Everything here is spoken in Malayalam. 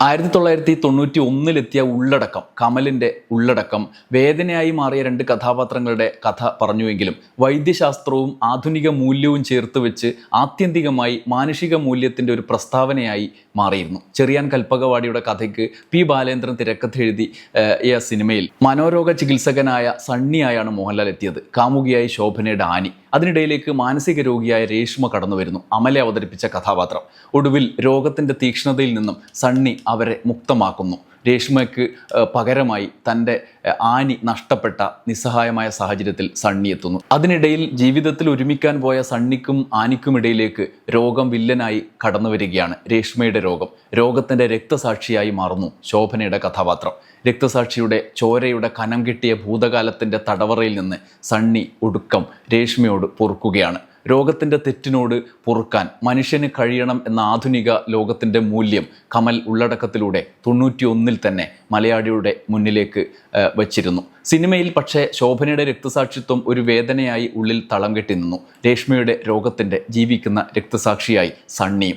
ആയിരത്തി തൊള്ളായിരത്തി തൊണ്ണൂറ്റി ഒന്നിലെത്തിയ ഉള്ളടക്കം കമലിന്റെ ഉള്ളടക്കം വേദനയായി മാറിയ രണ്ട് കഥാപാത്രങ്ങളുടെ കഥ പറഞ്ഞുവെങ്കിലും വൈദ്യശാസ്ത്രവും ആധുനിക മൂല്യവും ചേർത്ത് വെച്ച് ആത്യന്തികമായി മാനുഷിക മൂല്യത്തിന്റെ ഒരു പ്രസ്താവനയായി മാറിയിരുന്നു. ചെറിയാൻ കൽപ്പകവാടിയുടെ കഥയ്ക്ക് പി ബാലേന്ദ്രൻ തിരക്കഥ എഴുതി സിനിമയിൽ മനോരോഗ ചികിത്സകനായ സണ്ണിയായാണ് മോഹൻലാൽ എത്തിയത്. കാമുകിയായി ശോഭനയുടെ ആനി. അതിനിടയിലേക്ക് മാനസിക രോഗിയായ രേഷ്മ കടന്നു വരുന്നു. അമലെ അവതരിപ്പിച്ച കഥാപാത്രം. ഒടുവിൽ രോഗത്തിന്റെ തീക്ഷ്ണതയിൽ നിന്നും സണ്ണി അവരെ മുക്തമാക്കുന്നു. രേഷ്മയ്ക്ക് പകരമായി തന്റെ ആനി നഷ്ടപ്പെട്ട നിസ്സഹായമായ സാഹചര്യത്തിൽ സണ്ണി എത്തുന്നു. അതിനിടയിൽ ജീവിതത്തിൽ ഒരുമിക്കാൻ പോയ സണ്ണിക്കും ആനിക്കുമിടയിലേക്ക് രോഗം വില്ലനായി കടന്നു വരികയാണ് രേഷ്മയുടെ രോഗം. രോഗത്തിന്റെ രക്തസാക്ഷിയായി മാറുന്നു ശോഭനയുടെ കഥാപാത്രം. രക്തസാക്ഷിയുടെ ചോരയുടെ കനം കിട്ടിയ ഭൂതകാലത്തിന്റെ തടവറയിൽ നിന്ന് സണ്ണി ഒടുക്കം രേഷ്മയോട് പൊറുക്കുകയാണ്. രോഗത്തിന്റെ തെറ്റിനോട് പൊറുക്കാൻ മനുഷ്യന് കഴിയണം എന്ന ആധുനിക ലോകത്തിന്റെ മൂല്യം കമൽ ഉള്ളടക്കത്തിലൂടെ തൊണ്ണൂറ്റിയൊന്നിൽ തന്നെ മലയാളിയുടെ മുന്നിലേക്ക് വച്ചിരുന്നു. സിനിമയിൽ പക്ഷേ ശോഭനയുടെ രക്തസാക്ഷിത്വം ഒരു വേദനയായി ഉള്ളിൽ തളം കെട്ടി നിന്നു. രേഷ്മയുടെ രോഗത്തിന്റെ ജീവിക്കുന്ന രക്തസാക്ഷിയായി സണ്ണിയും